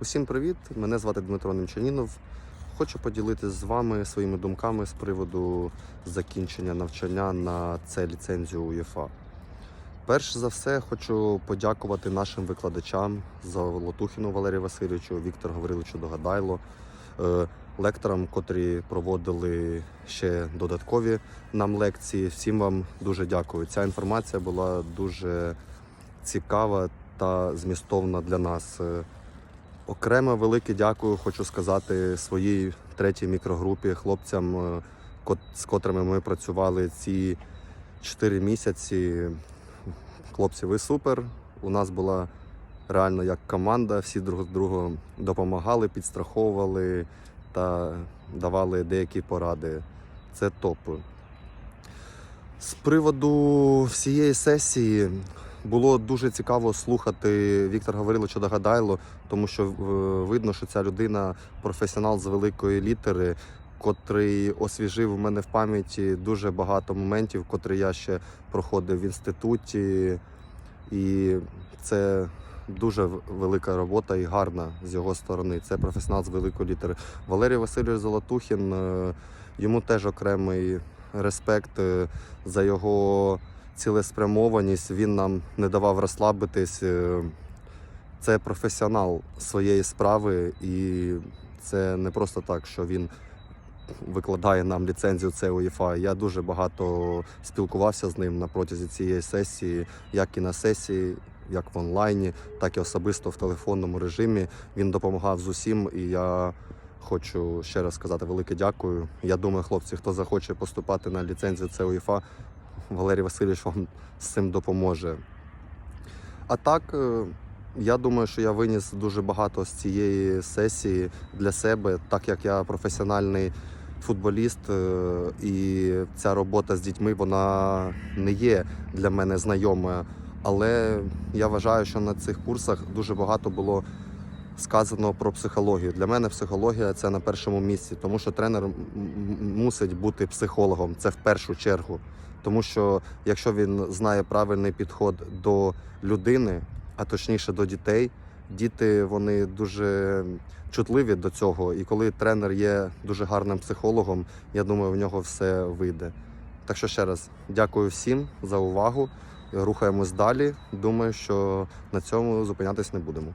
Усім привіт! Мене звати Дмитро Немчанінов. Хочу поділитися з вами своїми думками з приводу закінчення навчання на це ліцензію УЄФА. Перш за все, хочу подякувати нашим викладачам Золотухіну Валерію Васильовичу, Віктору Гавриловичу Догадайло, е, лекторам, котрі проводили ще додаткові нам лекції. Всім вам дуже дякую. Ця інформація була дуже цікава та змістовна для нас. Окремо велике дякую хочу сказати своїй третій мікрогрупі, хлопцям, е, з котрими ми працювали ці 4 місяці. Хлопці, ви супер. У нас була реально як команда, всі друг другу допомагали, підстраховували та давали деякі поради. Це топ. З приводу всієї сесії було дуже цікаво слухати Віктора Гавриловича Догадайло, тому що видно, що ця людина професіонал з великої літери, котрий освіжив у мене в пам'яті дуже багато моментів, котрі я ще проходив в інституті. І це дуже велика робота і гарна з його сторони. Це професіонал з великої літери. Валерій Васильович Золотухін, е, йому теж окремий респект е, за його цілеспрямованість. Він нам не давав розслабитись. Е, Це професіонал своєї справи, і це не просто так, що він викладає нам ліцензію це УЄФА. Я дуже багато спілкувався з ним на протязі цієї сесії, як і на сесії, як в онлайні, так і особисто в телефонному режимі. Він допомагав з усім, і я хочу ще раз сказати велике дякую. Я думаю, хлопці, хто захоче поступати на ліцензію це УЄФА, Валерій Васильович вам з цим допоможе. А так, е, я думаю, що я виніс дуже багато з цієї сесії для себе, так як я професіональний футболіст, е, і ця робота з дітьми вона не є для мене знайомою. Але я вважаю, що на цих курсах дуже багато було сказано про психологію. Для мене психологія це на першому місці, тому що тренер мусить бути психологом. Це в першу чергу. Тому що якщо він знає правильний підход до людини, а точніше до дітей, діти вони дуже чутливі до цього. І коли тренер є дуже гарним психологом, я думаю, в нього все вийде. Так що ще раз дякую всім за увагу. Рухаємось далі. Думаю, що на цьому зупинятись не будемо.